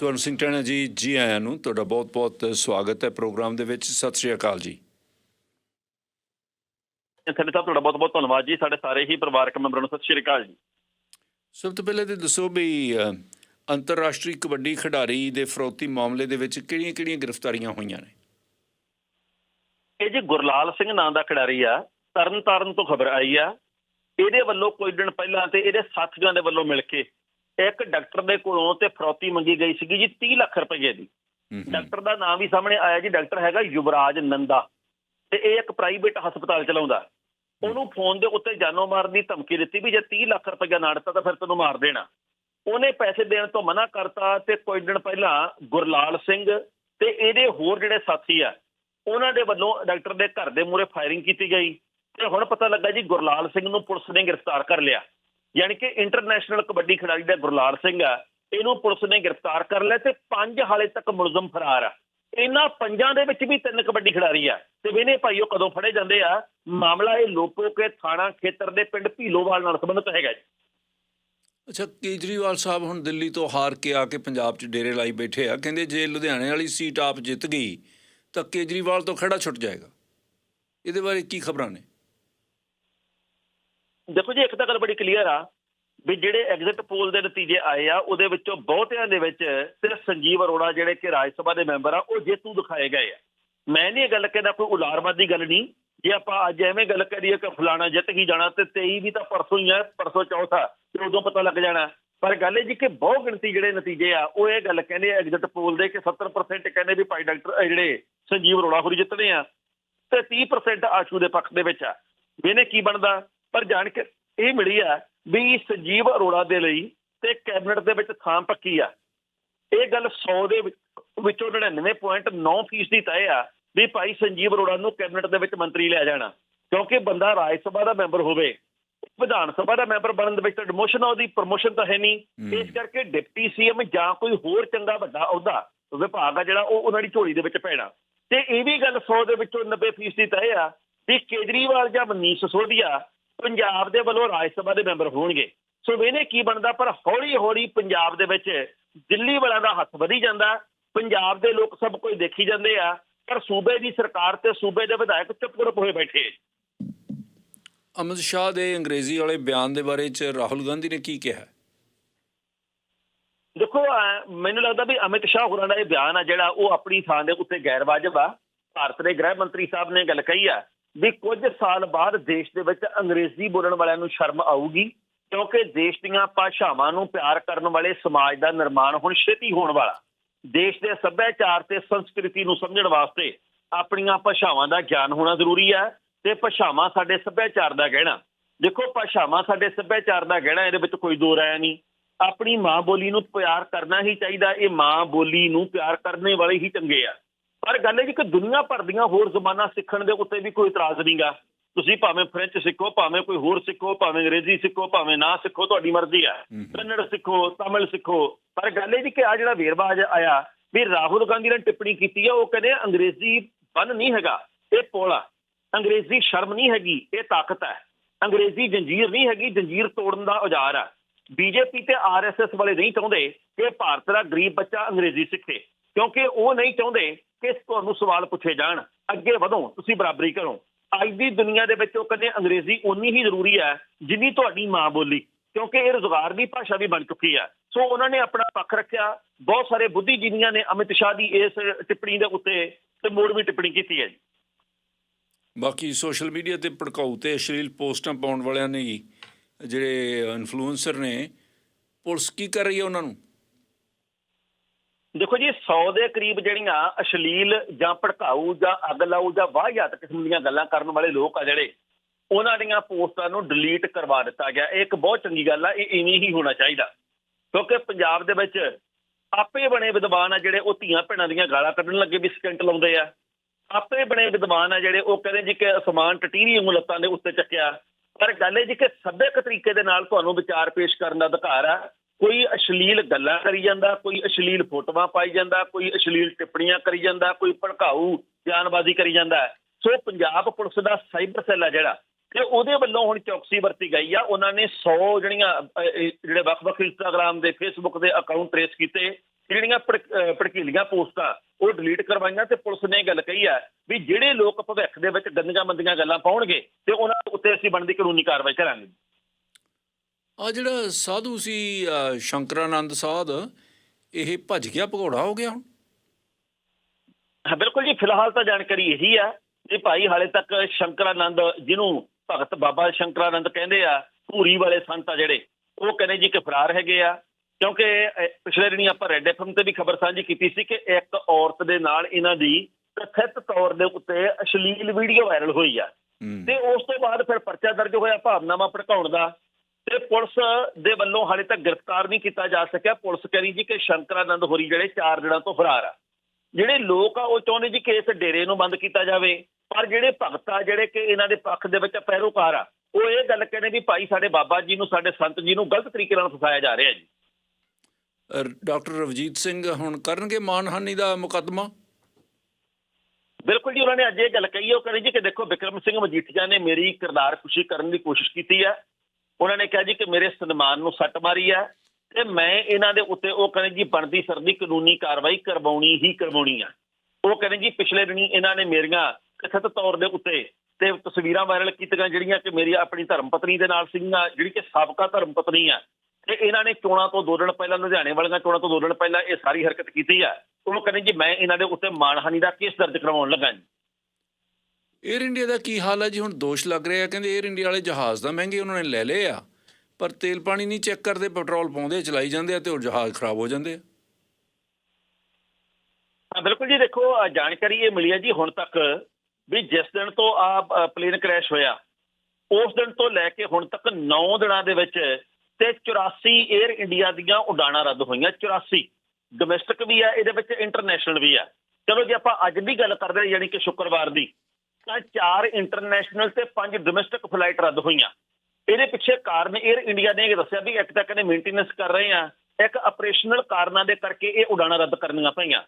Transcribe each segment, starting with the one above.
ਸਵਰਨ ਸਿੰਘ ਟਾਣਾ ਜੀ ਜੀ ਆਇਆਂ ਨੂੰ ਤੁਹਾਡਾ ਬਹੁਤ-ਬਹੁਤ ਸਵਾਗਤ ਹੈ ਪ੍ਰੋਗਰਾਮ ਦੇ ਵਿੱਚ। ਸਤਿ ਸ਼੍ਰੀ ਅਕਾਲ ਜੀ। ਥੱਲੇ ਸਾਹਿਬ ਤੁਹਾਡਾ ਬਹੁਤ ਬਹੁਤ ਧੰਨਵਾਦ ਜੀ ਸਾਡੇ ਸਾਰੇ ਹੀ ਪਰਿਵਾਰਕ ਮੈਂਬਰਾਂ ਨੂੰ ਸਤਿ ਸ਼੍ਰੀ ਅਕਾਲ ਜੀ। ਸਭ ਤੋਂ ਪਹਿਲੇ ਤੇ ਦੱਸੋ ਵੀ ਅੰਤਰਰਾਸ਼ਟਰੀ ਕਬੱਡੀ ਖਿਡਾਰੀ ਦੇ ਫਰੋਤੀ ਮਾਮਲੇ ਦੇ ਵਿੱਚ ਕਿਹੜੀਆਂ-ਕਿਹੜੀਆਂ ਗ੍ਰਿਫਤਾਰੀਆਂ ਹੋਈਆਂ ਨੇ? ਇਹ ਜੀ ਗੁਰਲਾਲ ਸਿੰਘ ਨਾਂ ਦਾ ਖਿਡਾਰੀ ਆ ਤਰਨ ਤਾਰਨ ਤੋਂ ਖਬਰ ਆਈ ਆ। ਇਹਦੇ ਵੱਲੋਂ ਕੋਈ ਦਿਨ ਪਹਿਲਾਂ ਤੇ ਇਹਦੇ ਸਾਥੀਆਂ ਦੇ ਵੱਲੋਂ ਮਿਲ ਕੇ ਇੱਕ ਡਾਕਟਰ ਦੇ ਕੋਲੋਂ ਤੇ ਫਰੌਤੀ ਮੰਗੀ ਗਈ ਸੀਗੀ ਜੀ 30 ਲੱਖ ਰੁਪਏ ਦੀ। ਡਾਕਟਰ ਦਾ ਨਾਮ ਵੀ ਸਾਹਮਣੇ ਆਇਆ ਜੀ ਡਾਕਟਰ ਹੈਗਾ ਯੁਵਰਾਜ ਨੰਦਾ। ਤੇ ਇਹ ਇੱਕ ਪ੍ਰਾਈਵੇਟ ਹਸਪਤਾਲ ਚਲਾਉਂਦਾ। ਉਹਨੂੰ ਫੋਨ ਦੇ ਉੱਤੇ ਜਾਨੋਂ ਮਾਰਨ ਦੀ ਧਮਕੀ ਦਿੱਤੀ ਵੀ ਜੇ 30 ਲੱਖ ਰੁਪਏ ਨਾ ਦਿੱਤਾ ਤਾਂ ਫਿਰ ਤੈਨੂੰ ਮਾਰ ਦੇਣਾ। ਉਹਨੇ ਪੈਸੇ ਦੇਣ ਤੋਂ ਮਨਾ ਕਰਤਾ ਤੇ ਕੁਝ ਦਿਨ ਪਹਿਲਾਂ ਗੁਰਲਾਲ ਸਿੰਘ ਤੇ ਇਹਦੇ ਹੋਰ ਜਿਹੜੇ ਸਾਥੀ ਆ ਉਹਨਾਂ ਦੇ ਵੱਲੋਂ ਡਾਕਟਰ ਦੇ ਘਰ ਦੇ ਮੂਹਰੇ ਫਾਇਰਿੰਗ ਕੀਤੀ ਗਈ। ਤੇ ਹੁਣ ਪਤਾ ਲੱਗਾ ਜੀ ਗੁਰਲਾਲ ਸਿੰਘ ਨੂੰ ਪੁਲਿਸ ਨੇ ਗ੍ਰਿਫਤਾਰ ਕਰ ਲਿਆ। ਯਾਨੀ ਕਿ ਇੰਟਰਨੈਸ਼ਨਲ ਕਬੱਡੀ ਖਿਡਾਰੀ ਦਾ ਗੁਰਲਾਲ ਸਿੰਘ ਆ, ਇਹਨੂੰ ਪੁਲਿਸ ਨੇ ਗ੍ਰਿਫਤਾਰ ਕਰ ਲਿਆ ਤੇ ਪੰਜ ਹਾਲੇ ਤੱਕ ਮੁਲਜ਼ਮ ਫਰਾਰ ਆ। ਇਹਨਾਂ ਪੰਜਾਂ ਦੇ ਵਿੱਚ ਵੀ ਤਿੰਨ ਕਬੱਡੀ ਖਿਡਾਰੀ ਆ। ਤੇ ਭਾਈ ਉਹ ਕਦੋਂ ਫੜੇ ਜਾਂਦੇ ਆ? ਮਾਮਲਾ ਇਹ ਲੋਪੋ ਕੇ ਥਾਣਾ ਖੇਤਰ ਦੇ ਪਿੰਡ ਭੀਲੋਵਾਲ ਨਾਲ ਸੰਬੰਧਿਤ ਹੈਗਾ ਜੀ। ਅੱਛਾ, ਕੇਜਰੀਵਾਲ ਸਾਹਿਬ ਹੁਣ ਦਿੱਲੀ ਤੋਂ ਹਾਰ ਕੇ ਆ ਕੇ ਪੰਜਾਬ 'ਚ ਡੇਰੇ ਲਾਈ ਬੈਠੇ ਆ। ਕਹਿੰਦੇ ਜੇ ਲੁਧਿਆਣੇ ਵਾਲੀ ਸੀਟ ਆਪ ਜਿੱਤ ਗਈ, ਤਾਂ ਕੇਜਰੀਵਾਲ ਤੋਂ ਖੜਾ ਛੁੱਟ ਜਾਏਗਾ। ਇਹਦੇ ਬਾਰੇ ਕੀ ਖਬਰਾਂ ਨੇ? ਦੇਖੋ ਜੀ, ਇੱਕ ਤਾਂ ਗੱਲ ਬੜੀ ਕਲੀਅਰ ਆ ਵੀ ਜਿਹੜੇ ਐਗਜ਼ਿਟ ਪੋਲ ਦੇ ਨਤੀਜੇ ਆਏ ਆ, ਉਹਦੇ ਵਿੱਚੋਂ ਬਹੁਤਿਆਂ ਦੇ ਵਿੱਚ ਸਿਰਫ ਸੰਜੀਵ ਅਰੋੜਾ ਜਿਹੜੇ ਕਿ ਰਾਜ ਸਭਾ ਦੇ ਮੈਂਬਰ ਆ, ਉਹ ਜੇਤੂ ਦਿਖਾਏ ਗਏ ਆ। ਮੈਂ ਨਹੀਂ ਇਹ ਗੱਲ ਕਹਿੰਦਾ ਕੋਈ ਉਲਾਰਵਾਦੀ ਗੱਲ ਨਹੀਂ। ਜੇ ਆਪਾਂ ਅੱਜ ਐਵੇਂ ਗੱਲ ਕਰੀਏ ਕਿ ਫਲਾਣਾ ਜਿੱਤ ਹੀ ਜਾਣਾ ਤੇ 23 ਵੀ ਤਾਂ ਪਰਸੋਂ ਹੀ ਆ, ਪਰਸੋਂ ਚੌਥਾ ਤੇ ਉਦੋਂ ਪਤਾ ਲੱਗ ਜਾਣਾ। ਪਰ ਗੱਲ ਇਹ ਜੀ ਕਿ ਬਹੁ ਗਿਣਤੀ ਜਿਹੜੇ ਨਤੀਜੇ ਆ, ਉਹ ਇਹ ਗੱਲ ਕਹਿੰਦੇ ਐਗਜ਼ਿਟ ਪੋਲ ਦੇ ਕਿ 70% ਕਹਿੰਦੇ ਵੀ ਭਾਈ ਡਾਕਟਰ ਜਿਹੜੇ ਸੰਜੀਵ ਅਰੋੜਾ ਹੋਰੀ ਜਿੱਤਣੇ ਆ, ਤੇ 30% ਆਸ਼ੂ ਦੇ ਪੱਖ ਦੇ ਵਿੱਚ ਆ। ਵੀ ਇਹਨੇ ਕੀ ਬਣਦਾ? ਪਰ ਜਾਣ ਕੇ ਇਹ ਮਿਲੀ ਆ ਵੀ ਸੰਜੀਵ ਅਰੋੜਾ ਦੇ ਲਈ ਤੇ ਕੈਬਨਿਟ ਦੇ ਵਿੱਚ ਥਾਂ ਪੱਕੀ ਆ। ਇਹ ਗੱਲ 100 ਦੇ ਵਿੱਚ- ਵਿੱਚੋਂ 99.9% ਦੀ ਤੈਅ ਆ ਵੀ ਭਾਈ ਸੰਜੀਵ ਅਰੋੜਾ ਨੂੰ ਕੈਬਨਿਟ ਦੇ ਵਿੱਚ ਮੰਤਰੀ ਲਿਆ ਜਾਣਾ ਕਿਉਂਕਿ ਬੰਦਾ ਰਾਜ ਸਭਾ ਦਾ ਮੈਂਬਰ ਹੋਵੇ ਵਿਧਾਨ ਸਭਾ ਦਾ ਮੈਂਬਰ ਬਣਨ ਦੇ ਵਿੱਚ ਤਾਂ ਡਿਮੋਸ਼ਨ ਆ ਉਹਦੀ ਪ੍ਰਮੋਸ਼ਨ ਤਾਂ ਹੈ ਨਹੀਂ। ਇਸ ਕਰਕੇ ਡਿਪਟੀ ਸੀਐਮ ਜਾਂ ਕੋਈ ਹੋਰ ਚੰਗਾ ਵੱਡਾ ਅਹੁਦਾ ਵਿਭਾਗ ਆ ਜਿਹੜਾ ਉਹ ਉਹਨਾਂ ਦੀ ਝੋਲੀ ਦੇ ਵਿੱਚ ਪੈਣਾ। ਤੇ ਇਹ ਵੀ ਗੱਲ 100 ਦੇ ਵਿੱਚੋਂ 90% ਦੀ ਤੈਅ ਆ ਵੀ ਕੇਜਰੀਵਾਲ ਜਾਂ ਮਨੀਸ਼ ਸਿਸੋਦੀਆ ਪੰਜਾਬ ਦੇ ਵੱਲੋਂ ਰਾਜ ਸਭਾ ਦੇ ਮੈਂਬਰ ਹੋਣਗੇ। ਸੋ ਵੇਨੇ ਕੀ ਬਣਦਾ? ਪਰ ਹੌਲੀ ਹੌਲੀ ਪੰਜਾਬ ਦੇ ਵਿੱਚ ਦਿੱਲੀ ਵਾਲਿਆਂ ਦਾ ਹੱਥ ਵਧੀ ਜਾਂਦਾ। ਪੰਜਾਬ ਦੇ ਲੋਕ ਸਭ ਕੁਝ ਦੇਖੀ ਜਾਂਦੇ ਆ। ਪਰ ਸੂਬੇ ਦੀ ਸਰਕਾਰ ਤੇ ਸੂਬੇ ਦੇ ਵਿਧਾਇਕ ਚੁੱਪ-ਚੁੱਪ ਹੋਏ ਬੈਠੇ। ਅਮਿਤ ਸ਼ਾਹ ਦੇ ਅੰਗਰੇਜ਼ੀ ਵਾਲੇ ਬਿਆਨ ਦੇ ਬਾਰੇ ਚ ਰਾਹੁਲ ਗਾਂਧੀ ਨੇ ਕੀ ਕਿਹਾ? ਦੇਖੋ ਮੈਨੂੰ ਲੱਗਦਾ ਵੀ ਅਮਿਤ ਸ਼ਾਹ ਹੋਰਾਂ ਦਾ ਇਹ ਬਿਆਨ ਆ ਜਿਹੜਾ ਉਹ ਆਪਣੀ ਥਾਂ ਦੇ ਉੱਤੇ ਗੈਰ ਵਾਜਬ ਆ। ਭਾਰਤ ਦੇ ਗ੍ਰਹਿ ਮੰਤਰੀ ਸਾਹਿਬ ਨੇ ਗੱਲ ਕਹੀ ਆ ਵੀ ਕੁਝ ਸਾਲ ਬਾਅਦ ਦੇਸ਼ ਦੇ ਵਿੱਚ ਅੰਗਰੇਜ਼ੀ ਬੋਲਣ ਵਾਲਿਆਂ ਨੂੰ ਸ਼ਰਮ ਆਊਗੀ, ਕਿਉਂਕਿ ਦੇਸ਼ ਦੀਆਂ ਭਾਸ਼ਾਵਾਂ ਨੂੰ ਪਿਆਰ ਕਰਨ ਵਾਲੇ ਸਮਾਜ ਦਾ ਨਿਰਮਾਣ ਹੁਣ ਛੇਤੀ ਹੋਣ ਵਾਲਾ। ਦੇਸ਼ ਦੇ ਸੱਭਿਆਚਾਰ ਤੇ ਸੰਸਕ੍ਰਿਤੀ ਨੂੰ ਸਮਝਣ ਵਾਸਤੇ ਆਪਣੀਆਂ ਭਾਸ਼ਾਵਾਂ ਦਾ ਗਿਆਨ ਹੋਣਾ ਜ਼ਰੂਰੀ ਹੈ ਤੇ ਭਾਸ਼ਾਵਾਂ ਸਾਡੇ ਸੱਭਿਆਚਾਰ ਦਾ ਗਹਿਣਾ। ਦੇਖੋ, ਭਾਸ਼ਾਵਾਂ ਸਾਡੇ ਸੱਭਿਆਚਾਰ ਦਾ ਗਹਿਣਾ, ਇਹਦੇ ਵਿੱਚ ਕੋਈ ਦੋ ਰਾਇ ਨਹੀਂ। ਆਪਣੀ ਮਾਂ ਬੋਲੀ ਨੂੰ ਪਿਆਰ ਕਰਨਾ ਹੀ ਚਾਹੀਦਾ, ਇਹ ਮਾਂ ਬੋਲੀ ਨੂੰ ਪਿਆਰ ਕਰਨੇ ਵਾਲੇ ਹੀ ਚੰਗੇ ਆ। ਪਰ ਗੱਲ ਇਹ ਜੀ ਕਿ ਦੁਨੀਆ ਭਰ ਦੀਆਂ ਹੋਰ ਜ਼ਬਾਨਾਂ ਸਿੱਖਣ ਦੇ ਉੱਤੇ ਵੀ ਕੋਈ ਇਤਰਾਜ਼ ਨਹੀਂਗਾ। ਤੁਸੀਂ ਭਾਵੇਂ ਫ੍ਰੈਂਚ ਸਿੱਖੋ ਭਾਵੇਂ ਕੋਈ ਹੋਰ ਸਿੱਖੋ ਭਾਵੇਂ ਅੰਗਰੇਜ਼ੀ ਸਿੱਖੋ ਭਾਵੇਂ ਨਾ ਸਿੱਖੋ ਤੁਹਾਡੀ ਮਰਜ਼ੀ ਆ। ਕੰਨੜ ਸਿੱਖੋ ਤਮਿਲ ਸਿੱਖੋ। ਪਰ ਗੱਲ ਇਹ ਜੀ ਕਿ ਆ ਜਿਹੜਾ ਵੇਰਵਾ ਆਇਆ ਵੀ ਰਾਹੁਲ ਗਾਂਧੀ ਨੇ ਟਿੱਪਣੀ ਕੀਤੀ ਹੈ ਉਹ ਕਹਿੰਦੇ ਅੰਗਰੇਜ਼ੀ ਬੰਨ ਨਹੀਂ ਹੈਗਾ ਇਹ ਪੁਲ। ਆ ਅੰਗਰੇਜ਼ੀ ਸ਼ਰਮ ਨਹੀਂ ਹੈਗੀ ਇਹ ਤਾਕਤ ਹੈ। ਅੰਗਰੇਜ਼ੀ ਜੰਜੀਰ ਨਹੀਂ ਹੈਗੀ ਜੰਜੀਰ ਤੋੜਨ ਦਾ ਔਜ਼ਾਰ ਆ ਬੀਜੇਪੀ ਤੇ ਆਰਐਸਐਸ ਵਾਲੇ ਨਹੀਂ ਚਾਹੁੰਦੇ ਕਿ ਭਾਰਤ ਦਾ ਗਰੀਬ ਬੱਚਾ ਅੰਗਰੇਜ਼ੀ ਸਿੱਖੇ। ਕਿਉਂਕਿ ਉਹ ਨਹੀਂ ਚਾਹੁੰਦੇ ਕਿ ਤੁਹਾਨੂੰ ਸਵਾਲ ਪੁੱਛੇ ਜਾਣ। ਅੱਗੇ ਵਧੋ, ਤੁਸੀਂ ਬਰਾਬਰੀ ਕਰੋ। ਅੱਜ ਦੀ ਦੁਨੀਆ ਦੇ ਵਿੱਚ ਉਹ ਕਹਿੰਦੇ ਅੰਗਰੇਜ਼ੀ ਉਨੀ ਹੀ ਜ਼ਰੂਰੀ ਹੈ ਜਿੰਨੀ ਤੁਹਾਡੀ ਮਾਂ ਬੋਲੀ। ਕਿਉਂਕਿ ਇਹ ਰੁਜ਼ਗਾਰ ਦੀ ਭਾਸ਼ਾ ਵੀ ਬਣ ਚੁੱਕੀ ਹੈ। ਸੋ ਉਹਨਾਂ ਨੇ ਆਪਣਾ ਪੱਖ ਰੱਖਿਆ। ਬਹੁਤ ਸਾਰੇ ਬੁੱਧੀਜੀਵੀਆਂ ਨੇ ਅਮਿਤ ਸ਼ਾਹ ਦੀ ਇਸ ਟਿੱਪਣੀ ਦੇ ਉੱਤੇ ਤੇ ਮੋੜ ਵੀ ਟਿੱਪਣੀ ਕੀਤੀ ਹੈ ਜੀ। ਬਾਕੀ ਸੋਸ਼ਲ ਮੀਡੀਆ ਤੇ ਭੜਕਾਊ ਤੇ ਅਸ਼ਲੀਲ ਪੋਸਟਾਂ ਪਾਉਣ ਵਾਲਿਆਂ ਨੇ ਹੀ ਜਿਹੜੇ ਇਨਫਲੂਐਂਸਰ ਨੇ, ਪੁਲਿਸ ਕੀ ਕਰ ਰਹੀ ਹੈ ਉਹਨਾਂ ਨੂੰ? ਦੇਖੋ ਜੀ 100 ਦੇ ਕਰੀਬ ਜਿਹੜੀਆਂ ਅਸ਼ਲੀਲ ਜਾਂ ਭੜਕਾਊ ਜਾਂ ਅੱਗ ਲਾਊ ਜਾਂ ਵਾਹਿਯਾਤ ਕਿਸਮ ਦੀਆਂ ਗੱਲਾਂ ਕਰਨ ਵਾਲੇ ਲੋਕ ਆ ਜਿਹੜੇ, ਉਹਨਾਂ ਦੀਆਂ ਪੋਸਟਾਂ ਨੂੰ ਡਿਲੀਟ ਕਰਵਾ ਦਿੱਤਾ ਗਿਆ। ਇਹ ਇੱਕ ਬਹੁਤ ਚੰਗੀ ਗੱਲ ਆ, ਇਹ ਇਵੇਂ ਹੀ ਹੋਣਾ ਚਾਹੀਦਾ। ਕਿਉਂਕਿ ਪੰਜਾਬ ਦੇ ਵਿੱਚ ਆਪੇ ਬਣੇ ਵਿਦਵਾਨ ਆ ਜਿਹੜੇ ਉਹ ਧੀਆਂ ਭੈਣਾਂ ਦੀਆਂ ਗਾਲਾਂ ਕੱਢਣ ਲੱਗੇ ਵੀ ਸਕਿੰਟ ਲਾਉਂਦੇ ਆ। ਆਪੇ ਬਣੇ ਵਿਦਵਾਨ ਆ ਜਿਹੜੇ ਉਹ ਕਹਿੰਦੇ ਜੀ ਕਿ ਅਸਮਾਨ ਟਟੀਰੀ ਵਾਂਗੂ ਲੱਤਾਂ ਦੇ ਉੱਤੇ ਚੱਕਿਆ। ਪਰ ਗੱਲ ਇਹ ਜੀ ਕਿ ਸੱਭਿਅਕ ਤਰੀਕੇ ਦੇ ਨਾਲ ਤੁਹਾਨੂੰ ਵਿਚਾਰ ਪੇਸ਼ ਕਰਨ ਦਾ ਅਧਿਕਾਰ ਆ। ਕੋਈ ਅਸ਼ਲੀਲ ਗੱਲਾਂ ਕਰੀ ਜਾਂਦਾ, ਕੋਈ ਅਸ਼ਲੀਲ ਫੋਟੋਆਂ ਪਾਈ ਜਾਂਦਾ, ਕੋਈ ਅਸ਼ਲੀਲ ਟਿੱਪਣੀਆਂ ਕਰੀ ਜਾਂਦਾ, ਕੋਈ ਭੜਕਾਊ ਬਿਆਨਬਾਜ਼ੀ ਕਰੀ ਜਾਂਦਾ। ਸੋ ਪੰਜਾਬ ਪੁਲਿਸ ਦਾ ਸਾਈਬਰ ਸੈੱਲ ਆ ਜਿਹੜਾ, ਤੇ ਉਹਦੇ ਵੱਲੋਂ ਹੁਣ ਚੌਕਸੀ ਵਰਤੀ ਗਈ ਆ। ਉਹਨਾਂ ਨੇ 100 ਜਿਹੜੀਆਂ ਜਿਹੜੇ ਵੱਖ-ਵੱਖ ਇੰਸਟਾਗ੍ਰam ਦੇ ਫੇਸਬੁੱਕ ਦੇ ਅਕਾਊਂਟ ਟ੍ਰੇਸ ਕੀਤੇ ਜਿਹੜੀਆਂ ਭੜਕ- ਭੜਕੀਲੀਆਂ ਪੋਸਟਾਂ, ਉਹ ਡਿਲੀਟ ਕਰਵਾਈਆਂ ਤੇ ਪੁਲਿਸ ਨੇ ਇਹ ਗੱਲ ਕਹੀ ਆ ਵੀ ਜਿਹੜੇ ਲੋਕ ਭਵਿੱਖ ਦੇ ਵਿੱਚ ਗੰਦੀਆਂ ਮੰਦੀਆਂ ਗੱਲਾਂ ਪਾਉਣਗੇ, ਤੇ ਉਹਨਾਂ ਉੱਤੇ ਅਸੀਂ ਬਣਦੀ ਕਾਨੂੰਨੀ ਕਾਰਵਾਈ ਕਰਾਂਗੇ। ਆ ਜਿਹੜਾ ਸਾਧੂ ਸੀ ਸ਼ੰਕਰਾਨੰਦ ਸਾਧ ਇਹ ਭੱਜ ਗਿਆ ਭਗੌੜਾ ਹੋ ਗਿਆ ਹੁਣ? ਹਾਂ ਬਿਲਕੁਲ ਜੀ ਫਿਲਹਾਲ ਤਾਂ ਜਾਣਕਾਰੀ ਇਹੀ ਆ ਕਿ ਭਾਈ ਹਾਲੇ ਤੱਕ ਸ਼ੰਕਰਾਨੰਦ ਜਿਹਨੂੰ ਭਗਤ ਬਾਬਾ ਸ਼ੰਕਰਾਨੰਦ ਕਹਿੰਦੇ ਆ ਧੂਰੀ ਵਾਲੇ ਸੰਤ ਆ ਜਿਹੜੇ ਉਹ ਕਹਿੰਦੇ ਜੀ ਕਿ ਫਰਾਰ ਹੈਗੇ ਆ। ਕਿਉਂਕਿ ਪਿਛਲੇ ਦਿਨੀ ਆਪਾਂ ਰੈੱਡ ਐਫਐਮ ਤੇ ਵੀ ਖਬਰ ਸਾਂਝੀ ਕੀਤੀ ਸੀ ਕਿ ਇੱਕ ਔਰਤ ਦੇ ਨਾਲ ਇਹਨਾਂ ਦੀ ਕਥਿਤ ਤੌਰ ਦੇ ਉੱਤੇ ਅਸ਼ਲੀਲ ਵੀਡੀਓ ਵਾਇਰਲ ਹੋਈ ਆ। ਤੇ ਉਸ ਤੋਂ ਬਾਅਦ ਫਿਰ ਪਰਚਾ ਦਰਜ ਹੋਇਆ ਭਾਵਨਾਮਾ ਭੜਕਾਉਣ ਦਾ। ਤੇ ਪੁਲਿਸ ਦੇ ਵੱਲੋਂ ਹਾਲੇ ਤੱਕ ਗ੍ਰਿਫਤਾਰ ਨਹੀਂ ਕੀਤਾ ਜਾ ਸਕਿਆ। ਪੁਲਿਸ ਕਹਿੰਦੀ ਜੀ ਕਿ ਸ਼ੰਕਰਾਨੰਦ ਹੋਰੀ ਜਿਹੜੇ 4 ਦਿਨਾਂ ਤੋਂ ਫਰਾਰ ਆ। ਜਿਹੜੇ ਲੋਕ ਆ ਉਹ ਚਾਹੁੰਦੇ ਜੀ ਕਿ ਇਸ ਡੇਰੇ ਨੂੰ ਬੰਦ ਕੀਤਾ ਜਾਵੇ। ਪਰ ਜਿਹੜੇ ਭਗਤ ਆ ਜਿਹੜੇ ਕਿ ਇਹਨਾਂ ਦੇ ਪੱਖ ਦੇ ਵਿੱਚ ਪੈਰੋਕਾਰ ਆ ਉਹ ਇਹ ਗੱਲ ਕਹਿੰਦੇ ਵੀ ਭਾਈ ਸਾਡੇ ਬਾਬਾ ਜੀ ਨੂੰ ਸਾਡੇ ਸੰਤ ਜੀ ਨੂੰ ਗਲਤ ਤਰੀਕੇ ਨਾਲ ਫਸਾਇਆ ਜਾ ਰਿਹਾ ਜੀ। ਡਾਕਟਰ ਰਵਜੀਤ ਸਿੰਘ ਹੁਣ ਕਰਨਗੇ ਮਾਨਹਾਨੀ ਦਾ ਮੁਕੱਦਮਾ? ਬਿਲਕੁਲ ਜੀ ਉਹਨਾਂ ਨੇ ਅੱਜ ਇਹ ਗੱਲ ਕਹੀ ਉਹ ਕਹਿੰਦੇ ਜੀ ਕਿ ਦੇਖੋ ਵਿਕਰਮ ਸਿੰਘ ਮਜੀਠੀਆ ਨੇ ਮੇਰੀ ਕਿਰਦਾਰ ਖੁਸ਼ੀ ਕਰਨ ਦੀ ਕੋਸ਼ਿਸ਼ ਕੀਤੀ ਹੈ ਉਹਨਾਂ ਨੇ ਕਿਹਾ ਜੀ ਕਿ ਮੇਰੇ ਸਨਮਾਨ ਨੂੰ ਸੱਟ ਮਾਰੀ ਆ ਤੇ ਮੈਂ ਇਹਨਾਂ ਦੇ ਉੱਤੇ ਉਹ ਕਹਿੰਦੇ ਜੀ ਬਣਦੀ ਸਰਦੀ ਕਾਨੂੰਨੀ ਕਾਰਵਾਈ ਕਰਵਾਉਣੀ ਹੀ ਕਰਵਾਉਣੀ ਆ। ਉਹ ਕਹਿੰਦੇ ਜੀ ਪਿਛਲੇ ਦਿਨੀ ਇਹਨਾਂ ਨੇ ਮੇਰੀਆਂ ਕਥਿਤ ਤੌਰ ਦੇ ਉੱਤੇ ਤੇ ਤਸਵੀਰਾਂ ਵਾਇਰਲ ਕੀਤੀਆਂ ਜਿਹੜੀਆਂ ਕਿ ਮੇਰੀ ਆਪਣੀ ਧਰਮ ਪਤਨੀ ਦੇ ਨਾਲ ਸੀਗੀਆਂ, ਜਿਹੜੀ ਕਿ ਸਾਬਕਾ ਧਰਮ ਪਤਨੀ ਆ। ਤੇ ਇਹਨਾਂ ਨੇ ਚੋਣਾਂ ਤੋਂ ਦੋ ਦਿਨ ਪਹਿਲਾਂ, ਲੁਧਿਆਣੇ ਵਾਲੀਆਂ ਚੋਣਾਂ ਤੋਂ ਦੋ ਦਿਨ ਪਹਿਲਾਂ ਇਹ ਸਾਰੀ ਹਰਕਤ ਕੀਤੀ ਆ। ਉਹ ਕਹਿੰਦੇ ਜੀ ਮੈਂ ਇਹਨਾਂ ਦੇ ਉੱਤੇ ਮਾਨਹਾਨੀ ਦਾ ਕੇਸ ਦਰਜ ਕਰਵਾਉਣ ਲੱਗਾ ਜੀ। ਏਅਰ ਇੰਡੀਆ ਦਾ ਕੀ ਹਾਲ ਹੈ ਜੀ? ਹੁਣ ਦੋਸ਼ ਲੱਗ ਰਿਹਾ, ਕਹਿੰਦੇ ਏਅਰ ਇੰਡੀਆ ਵਾਲੇ ਜਹਾਜ਼ ਦਾ ਮਹਿੰਗੇ ਉਹਨਾਂ ਨੇ ਲੈ ਲਏ ਆ, ਪਰ ਤੇਲ ਪਾਣੀ ਨਹੀਂ ਚੈੱਕ ਕਰਦੇ, ਪੈਟਰੋਲ ਪਾਉਂਦੇ, ਚਲਾਈ ਜਾਂਦੇ ਆ ਤੇ ਉਹ ਜਹਾਜ਼ ਖਰਾਬ ਹੋ ਜਾਂਦੇ ਆ। ਬਿਲਕੁਲ ਜੀ, ਦੇਖੋ ਜਾਣਕਾਰੀ ਇਹ ਮਿਲੀ ਹੈ ਜੀ ਹੁਣ ਤੱਕ ਵੀ ਜਿਸ ਦਿਨ ਤੋਂ ਆ ਪਲੇਨ ਕ੍ਰੈਸ਼ ਹੋਇਆ, ਉਸ ਦਿਨ ਤੋਂ ਲੈ ਕੇ ਹੁਣ ਤੱਕ 9 ਦਿਨਾਂ ਦੇ ਵਿੱਚ ਤੇ 84 ਏਅਰ ਇੰਡੀਆ ਦੀਆਂ ਉਡਾਣਾਂ ਰੱਦ ਹੋਈਆਂ 84 ਡੋਮੈਸਟਿਕ ਵੀ ਆ, ਇਹਦੇ ਵਿੱਚ ਇੰਟਰਨੈਸ਼ਨਲ ਵੀ ਆ। ਚਲੋ ਜੇ, ਆਪਾਂ ਅੱਜ ਦੀ ਗੱਲ ਕਰਦੇ ਹਾਂ ਯਾਨੀ ਕਿ ਸ਼ੁੱਕਰਵਾਰ ਦੀ। ਤਾਂ ਚਾਰ ਇੰਟਰਨੈਸ਼ਨਲ ਤੇ ਪੰਜ ਡੋਮੈਸਟਿਕ ਫਲਾਈਟ ਰੱਦ ਹੋਈਆਂ। ਇਹਦੇ ਪਿੱਛੇ ਕਾਰਨ 에ਅਰ ਇੰਡੀਆ ਨੇ ਇਹ ਦੱਸਿਆ ਵੀ ਇੱਕ ਤਾਂ ਕਹਿੰਦੇ ਮੇਨਟੇਨੈਂਸ ਕਰ ਰਹੇ ਆ, ਇੱਕ ਆਪਰੇਸ਼ਨਲ ਕਾਰਨਾਂ ਦੇ ਕਰਕੇ ਇਹ ਉਡਾਣਾਂ ਰੱਦ ਕਰਨੀਆਂ ਪਈਆਂ।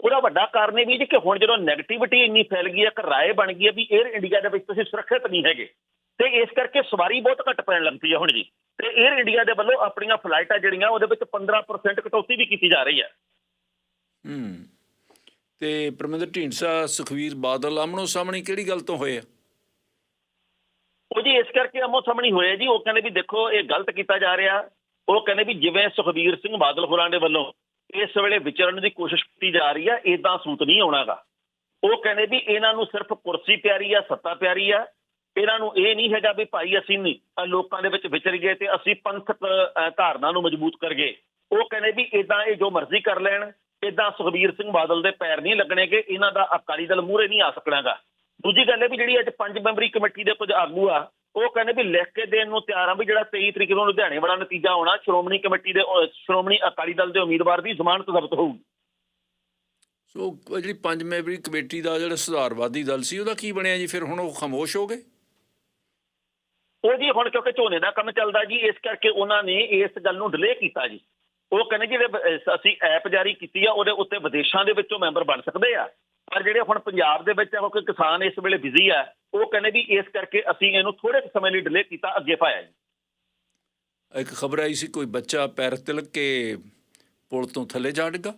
ਉਹਦਾ ਵੱਡਾ ਕਾਰਨ ਇਹ ਵੀ ਜੀ ਕਿ ਹੁਣ ਜਦੋਂ ਨੈਗੇਟਿਵਿਟੀ ਇੰਨੀ ਫੈਲ ਗਈ ਹੈ ਕਿ ਰਾਏ ਬਣ ਗਈ ਹੈ ਵੀ 에ਅਰ ਇੰਡੀਆ ਦੇ ਵਿੱਚ ਤੁਸੀਂ ਸੁਰੱਖਿਅਤ ਨਹੀਂ ਹੈਗੇ। ਤੇ ਇਸ ਕਰਕੇ ਸਵਾਰੀ ਬਹੁਤ ਘੱਟ ਪੈਣ ਲੱਗ ਪਈ ਹੈ ਹੁਣ ਜੀ। ਤੇ 에ਅਰ ਇੰਡੀਆ ਦੇ ਵੱਲੋਂ ਆਪਣੀਆਂ ਫਲਾਈਟਾਂ ਜਿਹੜੀਆਂ, ਉਹਦੇ ਵਿੱਚ 15% ਕਟੌਤੀ ਵੀ ਕੀਤੀ ਜਾ ਰਹੀ ਹੈ। ਹੂੰ। ਤੇ ਪਰਮਿੰਦਰ ਢੀਂਡਸਾ, ਸੁਖਵੀਰ ਬਾਦਲ ਆਮਣੋ ਸਾਹਮਣੇ ਕਿਹੜੀ ਗੱਲ ਤੋਂ ਹੋਏ ਆ? ਉਹ ਜੀ ਇਸ ਕਰਕੇ ਅਮੋ ਸਾਹਮਣੀ ਹੋਇਆ ਜੀ। ਉਹ ਕਹਿੰਦੇ ਵੀ ਦੇਖੋ, ਇਹ ਗਲਤ ਕੀਤਾ ਜਾ ਰਿਹਾ। ਉਹ ਕਹਿੰਦੇ ਵੀ ਜਿਵੇਂ ਸੁਖਬੀਰ ਸਿੰਘ ਬਾਦਲ ਹੋਰਾਂ ਦੇ ਵੱਲੋਂ ਇਸ ਵੇਲੇ ਵਿਚਰਨ ਦੀ ਕੋਸ਼ਿਸ਼ ਕੀਤੀ ਜਾ ਰਹੀ ਆ ਇਦਾਂ ਸੂਤ ਨਹੀਂ ਆਉਣਾਗਾ। ਉਹ ਕਹਿੰਦੇ ਵੀ ਇਹਨਾਂ ਨੂੰ ਸਿਰਫ ਕੁਰਸੀ ਪਿਆਰੀ ਆ, ਸੱਤਾ ਪਿਆਰੀ ਆ। ਇਹਨਾਂ ਨੂੰ ਇਹ ਨਹੀਂ ਹੈਗਾ ਵੀ ਭਾਈ ਅਸੀਂ ਨਹੀਂ ਲੋਕਾਂ ਦੇ ਵਿੱਚ ਵਿਚਰ ਗਏ ਤੇ ਅਸੀਂ ਪੰਥਕ ਧਾਰਨਾ ਨੂੰ ਮਜ਼ਬੂਤ ਕਰ ਗਏ। ਉਹ ਕਹਿੰਦੇ ਵੀ ਇਦਾਂ ਇਹ ਜੋ ਮਰਜ਼ੀ ਕਰ ਲੈਣ। ਇਦਾਂ ਸੁਖਬੀਰ ਸਿੰਘ ਬਾਦਲ ਦੇ ਪੈਰ ਨਹੀਂ ਲੱਗਣੇਗੇ ਇਹਨਾਂ ਦਾ ਅਕਾਲੀ ਦਲ ਮੂਹਰੇ ਨਹੀਂ ਆ ਸਕਣਾਗਾ। ਦੂਜੀ ਗੱਲ ਇਹ ਵੀ ਜਿਹੜੀ ਅੱਜ ਪੰਜ ਮੈਂਬਰੀ ਕਮੇਟੀ ਦੇ ਕੁਝ ਆਗੂ ਆ ਉਹ ਕਹਿੰਦੇ ਵੀ ਲਿਖ ਕੇ ਦੇਣ ਨੂੰ ਤਿਆਰ ਆ ਵੀ ਜਿਹੜਾ 23 ਤਰੀਕ ਨੂੰ ਲੁਧਿਆਣੇ ਵਾਲਾ ਨਤੀਜਾ ਆਉਣਾ ਸ਼੍ਰੋਮਣੀ ਕਮੇਟੀ ਦੇ ਸ਼੍ਰੋਮਣੀ ਅਕਾਲੀ ਦਲ ਦੇ ਉਮੀਦਵਾਰ ਦੀ ਜ਼ਮਾਨਤ ਜ਼ਬਤ ਹੋਊਗੀ। ਸੋ ਜਿਹੜੀ ਪੰਜ ਮੈਂਬਰੀ ਕਮੇਟੀ ਦਾ ਜਿਹੜਾ ਸੁਧਾਰਵਾਦੀ ਦਲ ਸੀ ਉਹਦਾ ਕੀ ਬਣਿਆ ਜੀ? ਫਿਰ ਹੁਣ ਉਹ ਖਾਮੋਸ਼ ਹੋ ਗਏ? ਉਹ ਜੀ ਹੁਣ ਕਿਉਂਕਿ ਝੋਨੇ ਦਾ ਕੰਮ ਚੱਲਦਾ ਜੀ ਇਸ ਕਰਕੇ ਉਹਨਾਂ ਨੇ ਇਸ ਗੱਲ ਨੂੰ ਡਿਲੇ ਕੀਤਾ ਜੀ। ਉਹ ਕਹਿੰਦੇ ਜਿਹੜੇ ਅਸੀਂ ਐਪ ਜਾਰੀ ਕੀਤੀ ਆ ਉਹਦੇ ਉੱਤੇ ਵਿਦੇਸ਼ਾਂ ਦੇ ਵਿੱਚੋਂ ਮੈਂਬਰ ਬਣ ਸਕਦੇ ਆ। ਪਰ ਜਿਹੜੇ ਹੁਣ ਪੰਜਾਬ ਦੇ ਵਿੱਚ ਆ ਕਿਉਂਕਿ ਕਿਸਾਨ ਇਸ ਵੇਲੇ ਬਿਜ਼ੀ ਆ ਉਹ ਕਹਿੰਦੇ ਵੀ ਇਸ ਕਰਕੇ ਅਸੀਂ ਇਹਨੂੰ ਥੋੜੇ ਕੁ ਸਮੇਂ ਲਈ ਡਿਲੇ ਕੀਤਾ ਅੱਗੇ ਪਾਇਆ ਜੀ। ਇੱਕ ਖਬਰ ਆਈ ਸੀ ਕੋਈ ਬੱਚਾ ਪੈਰ ਤਿਲਕ ਕੇ ਪੁਲ ਤੋਂ ਥੱਲੇ ਜਾ ਡਿੱਗਾ?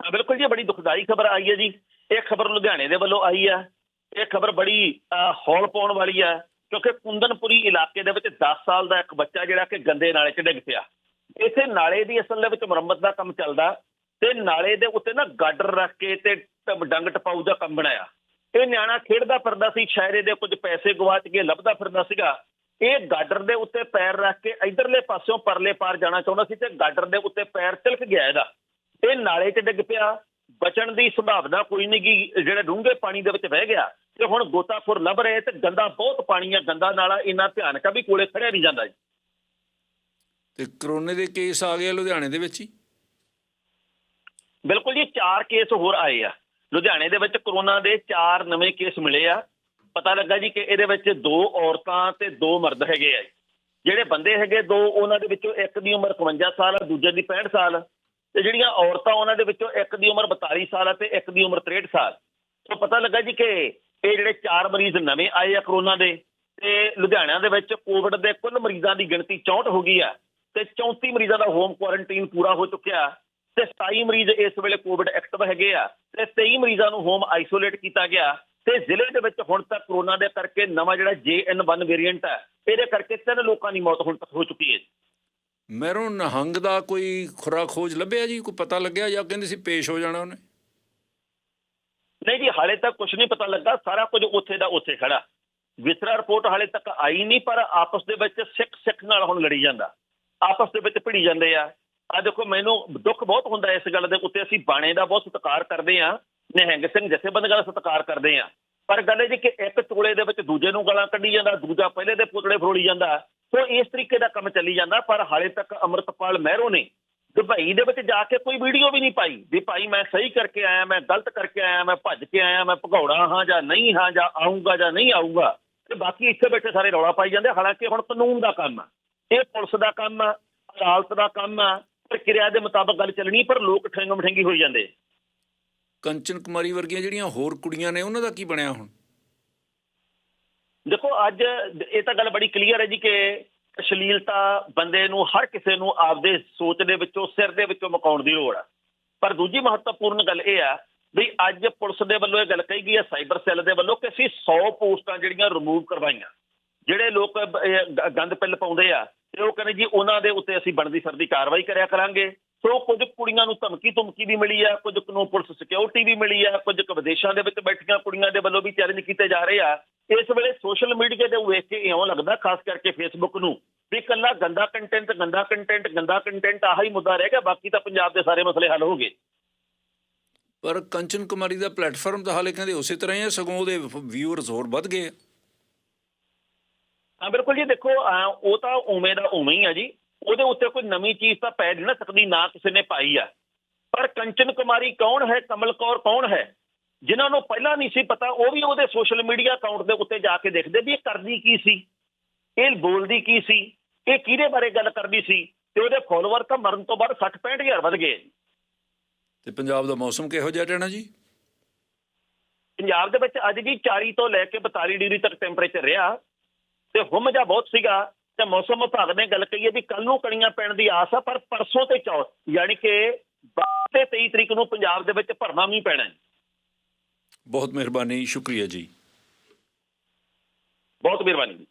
ਹਾਂ, ਬਿਲਕੁਲ ਜੀ ਬੜੀ ਦੁਖਦਾਈ ਖਬਰ ਆਈ ਹੈ ਜੀ। ਇਹ ਖਬਰ ਲੁਧਿਆਣੇ ਦੇ ਵੱਲੋਂ ਆਈ ਆ। ਇਹ ਖਬਰ ਬੜੀ ਹੌਲ ਪਾਉਣ ਵਾਲੀ ਆ ਕਿਉਂਕਿ ਕੁੰਦਨਪੁਰੀ ਇਲਾਕੇ ਦੇ ਵਿੱਚ 10 ਸਾਲ ਦਾ ਇੱਕ ਬੱਚਾ ਜਿਹੜਾ ਕਿ ਗੰਦੇ ਨਾਲੇ 'ਚ ਡਿੱਗ ਪਿਆ। ਇਸੇ ਨਾਲੇ ਦੀ ਅਸਲ ਦੇ ਵਿੱਚ ਮੁਰੰਮਤ ਦਾ ਕੰਮ ਚੱਲਦਾ ਤੇ ਨਾਲੇ ਦੇ ਉੱਤੇ ਨਾ ਗਾਡਰ ਰੱਖ ਕੇ ਤੇ ਡੰਗ ਟਪਾਊ ਦਾ ਕੰਮ ਬਣਾਇਆ। ਇਹ ਨਿਆਣਾ ਖੇਡਦਾ ਫਿਰਦਾ ਸੀ, ਸ਼ਾਇਦ ਦੇ ਕੁਝ ਪੈਸੇ ਗਵਾਚ ਕੇ ਲੱਭਦਾ ਫਿਰਦਾ ਸੀਗਾ। ਇਹ ਗਾਡਰ ਦੇ ਉੱਤੇ ਪੈਰ ਰੱਖ ਕੇ ਇਧਰਲੇ ਪਾਸਿਓਂ ਪਰਲੇ ਪਾਰ ਜਾਣਾ ਚਾਹੁੰਦਾ ਸੀ ਤੇ ਗਾਡਰ ਦੇ ਉੱਤੇ ਪੈਰ ਤਿਲਕ ਗਿਆ ਇਹਦਾ। ਇਹ ਨਾਲੇ 'ਚ ਡਿੱਗ ਪਿਆ। ਬਚਣ ਦੀ ਸੰਭਾਵਨਾ ਕੋਈ ਨਹੀਂ ਗੀ। ਜਿਹੜਾ ਡੂੰਘੇ ਪਾਣੀ ਦੇ ਵਿੱਚ ਵਹਿ ਗਿਆ ਤੇ ਹੁਣ ਗੋਤਾਖੋਰ ਲੱਭ ਰਹੇ ਤੇ ਗੰਦਾ ਬਹੁਤ ਪਾਣੀ ਆ ਗੰਦਾ ਨਾਲਾ। ਇੰਨਾ ਭਿਆਨਕ ਆ ਵੀ ਕੋਲੇ ਖੜਿਆ ਨਹੀਂ ਜਾਂਦਾ ਜੀ। ਤੇ ਕਰੋਨੇ ਦੇ ਕੇਸ ਆ ਗਏ ਲੁਧਿਆਣੇ ਦੇ ਵਿੱਚ ਹੀ? ਬਿਲਕੁਲ ਜੀ, ਚਾਰ ਕੇਸ ਹੋਰ ਆਏ ਆ। ਲੁਧਿਆਣੇ ਦੇ ਵਿੱਚ ਕਰੋਨਾ ਦੇ ਚਾਰ ਨਵੇਂ ਕੇਸ ਮਿਲੇ ਆ। ਪਤਾ ਲੱਗਾ ਜੀ ਕਿ ਇਹਦੇ ਵਿੱਚ ਦੋ ਔਰਤਾਂ ਤੇ ਦੋ ਮਰਦ ਹੈਗੇ ਆ ਜਿਹੜੇ ਬੰਦੇ ਹੈਗੇ ਦੋ, ਉਹਨਾਂ ਦੇ ਵਿੱਚੋਂ ਇੱਕ ਦੀ ਉਮਰ 51 ਸਾਲ ਆ, ਦੂਜੇ ਦੀ 65 ਸਾਲ ਤੇ ਜਿਹੜੀਆਂ ਔਰਤਾਂ ਉਹਨਾਂ ਦੇ ਵਿੱਚੋਂ ਇੱਕ ਦੀ ਉਮਰ 42 ਸਾਲ ਆ ਤੇ ਇੱਕ ਦੀ ਉਮਰ 63 ਸਾਲ। ਤੋਂ ਪਤਾ ਲੱਗਾ ਜੀ ਕਿ ਇਹ ਜਿਹੜੇ ਚਾਰ ਮਰੀਜ਼ ਨਵੇਂ ਆਏ ਆ ਕਰੋਨਾ ਦੇ ਤੇ ਲੁਧਿਆਣਾ ਦੇ ਵਿੱਚ ਕੋਵਿਡ ਦੇ ਕੁੱਲ ਮਰੀਜ਼ਾਂ ਦੀ ਗਿਣਤੀ 64 ਹੋ ਗਈ ਆ। ਤੇ 34 ਮਰੀਜ਼ਾਂ ਦਾ ਹੋਮ ਕੁਆਰੰਟਾਈਨ ਪੂਰਾ ਹੋ ਚੁੱਕਿਆ ਤੇ 27 ਮਰੀਜ਼ ਇਸ ਵੇਲੇ ਕੋਵਿਡ ਐਕਟਿਵ ਹੈਗੇ ਆ ਤੇ 23 ਮਰੀਜ਼ਾਂ ਨੂੰ ਹੋਮ ਆਈਸੋਲੇਟ ਕੀਤਾ ਗਿਆ ਤੇ ਜ਼ਿਲ੍ਹੇ ਦੇ ਵਿੱਚ ਹੁਣ ਤੱਕ ਕਰੋਨਾ ਦੇ ਕਰਕੇ ਨਵਾਂ ਜਿਹੜਾ JN1 ਵੇਰੀਐਂਟ ਹੈ ਇਹਦੇ ਕਰਕੇ ਤਿੰਨ ਲੋਕਾਂ ਦੀ ਮੌਤ ਹੁਣ ਤੱਕ ਹੋ ਚੁੱਕੀ ਹੈ ਮੈਰੋਂ ਨਹੰਗ ਦਾ ਕੋਈ ਖੁਰਾ ਖੋਜ ਲੱਭਿਆ ਜੀ? ਕੋਈ ਪਤਾ ਲੱਗਿਆ ਜਾਂ ਕਹਿੰਦੇ ਸੀ ਪੇਸ਼ ਹੋ ਜਾਣਾ ਉਹਨੇ? ਨਹੀਂ ਜੀ ਹਾਲੇ ਤੱਕ ਕੁਝ ਨਹੀਂ ਪਤਾ ਲੱਗਾ। ਸਾਰਾ ਕੁਝ ਉੱਥੇ ਦਾ ਉੱਥੇ ਖੜਾ। ਵਿਸਰਾ ਰਿਪੋਰਟ ਹਾਲੇ ਤੱਕ ਆਈ ਨਹੀਂ ਪਰ ਆਪਸ ਦੇ ਵਿੱਚ ਸਿੱਖ ਸਿੱਖ ਨਾਲ ਹੁਣ ਲੜੀ ਜਾਂਦਾ। ਆਪਸ ਦੇ ਵਿੱਚ ਭਿੜੀ ਜਾਂਦੇ ਆ। ਆ ਦੇਖੋ, ਮੈਨੂੰ ਦੁੱਖ ਬਹੁਤ ਹੁੰਦਾ ਇਸ ਗੱਲ ਦੇ ਉੱਤੇ। ਅਸੀਂ ਬਾਣੇ ਦਾ ਬਹੁਤ ਸਤਿਕਾਰ ਕਰਦੇ ਆ ਨਿਹੰਗ ਸਿੰਘ ਜਥੇਬੰਦੀਆਂ ਦਾ ਸਤਿਕਾਰ ਕਰਦੇ ਆ ਪਰ ਗੱਲ ਇਹ ਜੀ ਕਿ ਇੱਕ ਟੋਲੇ ਦੇ ਵਿੱਚ ਦੂਜੇ ਨੂੰ ਗਾਲਾਂ ਕੱਢੀ ਜਾਂਦਾ, ਦੂਜਾ ਪਹਿਲੇ ਦੇ ਪੁਤਲੇ ਫਰੋਲੀ ਜਾਂਦਾ। ਸੋ ਇਸ ਤਰੀਕੇ ਦਾ ਕੰਮ ਚੱਲੀ ਜਾਂਦਾ, ਪਰ ਹਾਲੇ ਤੱਕ ਅਮਰਤਪਾਲ ਮਹਿਰੋ ਨੇ ਦੁਬਈ ਦੇ ਵਿੱਚ ਜਾ ਕੇ ਕੋਈ ਵੀਡੀਓ ਵੀ ਨਹੀਂ ਪਾਈ ਵੀ ਭਾਈ ਮੈਂ ਸਹੀ ਕਰਕੇ ਆਇਆ, ਮੈਂ ਗਲਤ ਕਰਕੇ ਆਇਆ, ਮੈਂ ਭੱਜ ਕੇ ਆਇਆ, ਮੈਂ ਭਗੌੜਾ ਹਾਂ ਜਾਂ ਨਹੀਂ ਹਾਂ ਜਾਂ ਆਉਂਗਾ ਜਾਂ ਨਹੀਂ ਆਊਗਾ। ਤੇ ਬਾਕੀ ਇੱਥੇ ਬੈਠੇ ਸਾਰੇ ਰੌਲਾ ਪਾਈ ਜਾਂਦੇ ਹਾਲਾਂਕਿ ਹੁਣ ਕਾਨੂੰਨ ਦਾ ਕੰਮ ਆ। ਇਹ ਪੁਲਿਸ ਦਾ ਕੰਮ ਆ ਅਦਾਲਤ ਦਾ ਕੰਮ ਆ ਪ੍ਰਕਿਰਿਆ ਦੇ ਮੁਤਾਬਕ ਗੱਲ ਚੱਲਣੀ ਪਰ ਲੋਕ ਠੰਗ ਮਠੰਗੀ ਹੋਈ ਜਾਂਦੇ। ਕੰਚਨ ਕੁਮਾਰੀ ਵਰਗੀਆਂ ਜਿਹੜੀਆਂ ਹੋਰ ਕੁੜੀਆਂ ਨੇ ਉਹਨਾਂ ਦਾ ਕੀ ਬਣਿਆ ਹੁਣ? ਦੇਖੋ ਅੱਜ ਇਹ ਤਾਂ ਗੱਲ ਬੜੀ ਕਲੀਅਰ ਹੈ ਜੀ ਕਿ ਅਸ਼ਲੀਲਤਾ ਬੰਦੇ ਨੂੰ ਹਰ ਕਿਸੇ ਨੂੰ ਆਪਦੇ ਸੋਚ ਦੇ ਵਿੱਚੋਂ ਸਿਰ ਦੇ ਵਿੱਚੋਂ ਮੁਕਾਉਣ ਦੀ ਲੋੜ ਆ। ਪਰ ਦੂਜੀ ਮਹੱਤਵਪੂਰਨ ਗੱਲ ਇਹ ਆ ਵੀ ਅੱਜ ਪੁਲਿਸ ਦੇ ਵੱਲੋਂ ਇਹ ਗੱਲ ਕਹੀ ਗਈ ਹੈ ਸਾਈਬਰ ਸੈੱਲ ਦੇ ਵੱਲੋਂ ਕਿ ਅਸੀਂ 100 ਪੋਸਟਾਂ ਜਿਹੜੀਆਂ ਰਿਮੂਵ ਕਰਵਾਈਆਂ ਜਿਹੜੇ ਲੋਕ ਗੰਦ ਪਿੱਲ ਪਾਉਂਦੇ ਆ ਤੇ ਉਹ ਕਹਿੰਦੇ ਜੀ, ਉਹਨਾਂ ਦੇ ਉੱਤੇ ਅਸੀਂ ਬਣਦੀ ਸਰਦੀ ਕਾਰਵਾਈ ਕਰਿਆ ਕਰਾਂਗੇ। ਸੋ ਕੁਝ ਕੁੜੀਆਂ ਨੂੰ ਧਮਕੀ ਧਮਕੀ ਵੀ ਮਿਲੀ ਆ, ਕੁਝ ਨੂੰ ਪੁਲਿਸ ਸਿਕਿਉਰਿਟੀ ਵੀ ਮਿਲੀ ਆ, ਕੁਝ ਕੁ ਵਿਦੇਸ਼ਾਂ ਦੇ ਵਿੱਚ ਬੈਠੀਆਂ ਕੁੜੀਆਂ ਦੇ ਵੱਲੋਂ ਵੀ ਚੈਲੰਜ ਕੀਤੇ ਜਾ ਰਹੇ ਆ। ਇਸ ਵੇਲੇ ਸੋਸ਼ਲ ਮੀਡੀਆ ਦੇ ਵੇਖ ਕੇ ਇਉਂ ਲੱਗਦਾ, ਖਾਸ ਕਰਕੇ ਫੇਸਬੁੱਕ ਨੂੰ, ਵੀ ਇਕੱਲਾ ਗੰਦਾ ਕੰਟੈਂਟ ਗੰਦਾ ਕੰਟੈਂਟ ਗੰਦਾ ਕੰਟੈਂਟ ਆਹੀ ਮੁੱਦਾ ਰਹਿ ਗਿਆ, ਬਾਕੀ ਤਾਂ ਪੰਜਾਬ ਦੇ ਸਾਰੇ ਮਸਲੇ ਹੱਲ ਹੋ ਗਏ। ਪਰ ਕੰਚਨ ਕੁਮਾਰੀ ਦਾ ਪਲੇਟਫਾਰਮ ਤਾਂ ਹਾਲੇ ਕਹਿੰਦੇ ਉਸੇ ਤਰ੍ਹਾਂ ਹੀ ਹੈ ਸਗੋਂ ਉਹਦੇ ਵਿਊਅਰਸ ਹੋਰ ਵੱਧ ਗਏ ਹਾਂ ਬਿਲਕੁਲ ਜੀ ਦੇਖੋ ਉਹ ਤਾਂ ਉਵੇਂ ਦਾ ਉਵੇਂ ਹੀ ਆ ਜੀ। ਉਹਦੇ ਉੱਤੇ ਕੋਈ ਨਵੀਂ ਚੀਜ਼ ਤਾਂ ਪੈ ਨਹੀਂ ਨਾ ਸਕਦੀ ਨਾ ਕਿਸੇ ਨੇ ਪਾਈ ਆ। ਪਰ ਕੰਚਨ ਕੁਮਾਰੀ ਕੌਣ ਹੈ ਕਮਲ ਕੌਰ ਕੌਣ ਹੈ? ਜਿਨ੍ਹਾਂ ਨੂੰ ਪਹਿਲਾਂ ਨਹੀਂ ਸੀ ਪਤਾ ਉਹ ਵੀ ਉਹਦੇ ਸੋਸ਼ਲ ਮੀਡੀਆ ਅਕਾਊਂਟ ਦੇ ਉੱਤੇ ਜਾ ਕੇ ਦੇਖਦੇ ਵੀ ਇਹ ਕਰਦੀ ਕੀ ਸੀ? ਇਹ ਬੋਲਦੀ ਕੀ ਸੀ? ਇਹ ਕਿਹਦੇ ਬਾਰੇ ਗੱਲ ਕਰਦੀ ਸੀ? ਤੇ ਉਹਦੇ ਫੋਲੋਅਰ ਤਾਂ ਮਰਨ ਤੋਂ ਬਾਅਦ 60 65000 ਵੱਧ ਗਏ। ਤੇ ਪੰਜਾਬ ਦਾ ਮੌਸਮ ਕਿਹੋ ਜਿਹਾ ਰਹਿਣਾ ਜੀ? ਪੰਜਾਬ ਦੇ ਵਿੱਚ ਅੱਜ ਜੀ 40 ਤੋਂ ਲੈ ਕੇ 42 ਡਿਗਰੀ ਤੱਕ ਟੈਂਪਰੇਚਰ ਰਿਹਾ। ਤੇ ਹੁਮ ਜਿਹਾ ਬਹੁਤ ਸੀਗਾ ਤੇ ਮੌਸਮ ਵਿਭਾਗ ਨੇ ਗੱਲ ਕਹੀ ਹੈ ਵੀ ਕੱਲ ਨੂੰ ਕਣੀਆਂ ਪੈਣ ਦੀ ਆਸ ਆ ਪਰ ਪਰਸੋਂ ਤੇ ਚੌਥ ਯਾਨੀ ਕਿ 22 ਤੇ 23 ਤਰੀਕ ਨੂੰ ਪੰਜਾਬ ਦੇ ਵਿੱਚ ਭਰਨਾ ਮੀਂਹ ਪੈਣਾ ਹੈ। ਬਹੁਤ ਮਿਹਰਬਾਨੀ ਸ਼ੁਕਰੀਆ ਜੀ। ਬਹੁਤ ਮਿਹਰਬਾਨੀ ਜੀ।